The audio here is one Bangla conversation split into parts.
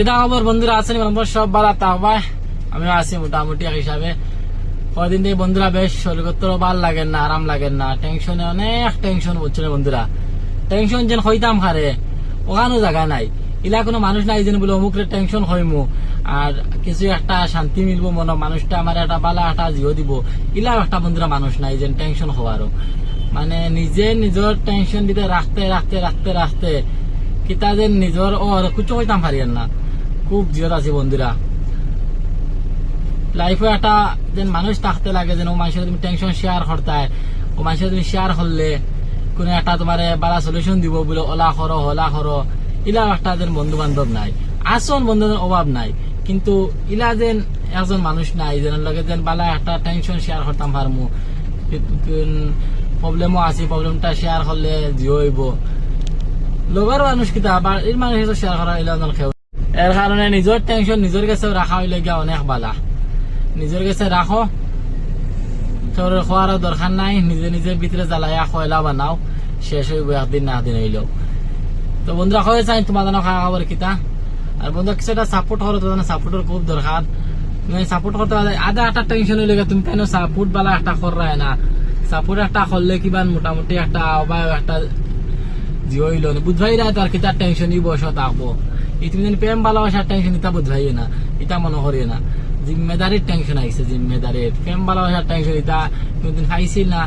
কিতা খবর বন্ধুরা আছেন সব ভালো থাকবা আমিও আছি মোটামুটি এক হিসাবে কদিন থেকে বন্ধুরা বেশ শরীরগত ভালো লাগেন না আরাম লাগেন না টেনশনে অনেক টেনশন বুঝছ বন্ধুরা টেনশন যেন হইতাম হারে ওখানো জায়গা নাই ইলা কোনো মানুষ নাই যেন বলে অমুকের টেনশন হইমু আর কিছু একটা শান্তি মিলবো মনে মানুষটা আমার একটা বালা একটা জিও দিব ইলা একটা বন্ধুরা মানুষ নাই যেন টেনশন হওয়ারও মানে নিজে নিজের টেনশন দিতে রাখতে রাখতে রাখতে রাখতে কিতা যে নিজের ও কিছু হইতাম পারিয়েন না খুব জিয়ত আছে বন্ধুরা। লাইফে একটা যেন মানুষ থাকতে লাগে, যেন ও মানুষের তুমি টেনশন শেয়ার করতে ও মানুষের তুমি শেয়ার করলে কোনো একটা তোমার বালা সলিউশন দিব বলে, ওলা করো, হলা করো। ইলা একটা যেন বন্ধু বান্ধব নাই। আসন বন্ধুদের অভাব নাই। কিন্তু ইলা যেন একজন মানুষ নাই যেন লগে যেন বালা একটা টেনশন শেয়ার করতাম পারমু। প্রবলেমও আছে প্রবলেমটা শেয়ার করলে জিও হইব। লগর মানুষ কিতা বাড়ির মানুষ শেয়ার করা এলা খেয়ে এর কারণে নিজের টেনশন নিজের কাছে রাখা হইলে গিয়া অনেক বালা। নিজের কাছে রাখো তোর খোয়ারও দরকার নাই, নিজে নিজের ভিতরে জ্বালাইয়া খয়লা বানাও, শেষ হইব একদিন না একদিন হইলেও তো বন্ধুরা হয়ে চাই জন্য খাওয়া খাবার কিতা আর বন্ধুরা কিছু একটা সাপোর্ট করো তোমার সাপোর্টের খুব দরকার তুমি সাপোর্ট করতে পারলে আধা একটা টেনশন হইলে তুমি কেন সাপোর্ট বালা একটা করায় না। সাপোর্ট একটা করলে কিবা মোটামুটি একটা বা একটা জিও হইল বুধবাই রাত আর কিতার টেনশনই বসে থাকব এই তুমি যেন প্রেম ভালোবাসার টেনশন ইতা বুধবাই না ইতা মনে করি না। জিম্মেদারির টেনশন আইছে, জিম্মেদারির। প্রেম ভালোবাসার টেনশন ইতা কোনদিন খাইছিল না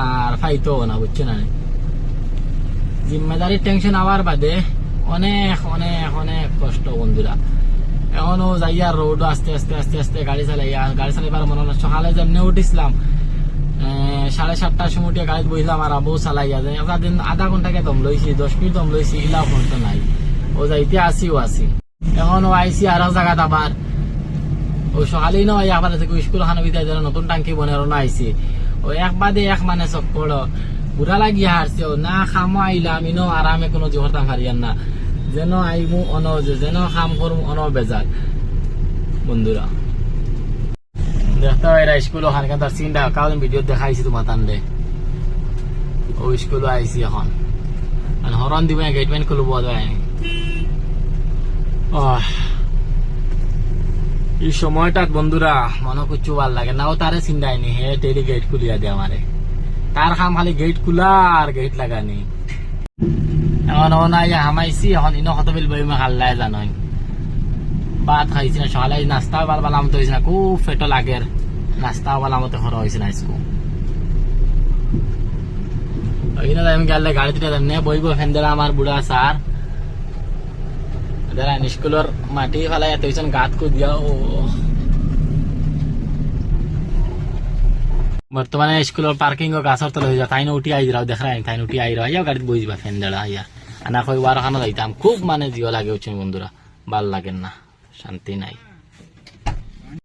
আর ফাইতো না, বুঝছ না? জিম্মেদারির টেনশন আবার বাদে অনেক অনেক অনেক কষ্ট বন্ধুরা। এখনও যাইয়া রোড আস্তে আস্তে আস্তে আস্তে গাড়ি চালাইয়া, গাড়ি চালাইবার মনে হলো সকালে যেমনি উঠিছিলাম সাড়ে সাতটার সময় উঠে গাড়িতে বসলাম আর আবু চালাইয়া যায়। আধা ঘন্টাকে দম লইছি, দশ মিনিট দম লইছি ইলাও পর্যন্ত নাই। ও যাইতে আসিও আসি এখন ও আইসি আর জায়গাত আবার ও সকালেই নয় আবার স্কুল খানো বিদায় নতুন টাঙ্কি বনের না আইসি ও এক বাদে এক মানে সব পড়ো বুড়া লাগিয়া হারছে ও না খামো আইলাম ইনো আরামে কোনো জোহরতাম হারিয়ান না। যেন আইমু অন যেন খাম করমু অন বেজার বন্ধুরা দেখতে হয় এরা স্কুল ওখানে তার সিনটা কাউন ভিডিও দেখাইছি তোমার তান্ডে ও স্কুল আইসি এখন। আর হরন দিব গেট ম্যান খুলব এই সময়টাত বন্ধুরা মনে কিছু ভালো লাগে। নাও তারে চিন্তাইনি হে টেলি গেট খুলিয়া দে আমারে তার খাম খালি গেট খুলা আর গেট লাগানি এখন ও নাই হামাইছি, এখন ইনো কত বিল বই খাল্লাই জানই ভাত খাইছি না সকালে নাস্তা বাল বালা মতো হয়েছে না, খুব ফেটো লাগের নাস্তা বালা মতো খরা হয়েছে না স্কু ওইখানে আমি গেলে গাড়িতে এমনি বইব ফেন্দেরা আমার বুড়া স্যার যারা নিষ্কুলর মাটি ফেলাই তৈছেন গাত কু দিয়া, ও। বর্তমানে স্কুলের পার্কিং ও গাছর তলে হয়ে যায় তাই উঠি আই রাও দেখ রাই তাই উঠি আই রাও গাড়িতে বই যাবা, ফেন দেড়া আইয়া আনা কই বার খানো যাইতাম। খুব মানে জিও লাগে উচ্চ বন্ধুরা। ভালো লাগেন না, শান্তি নাই।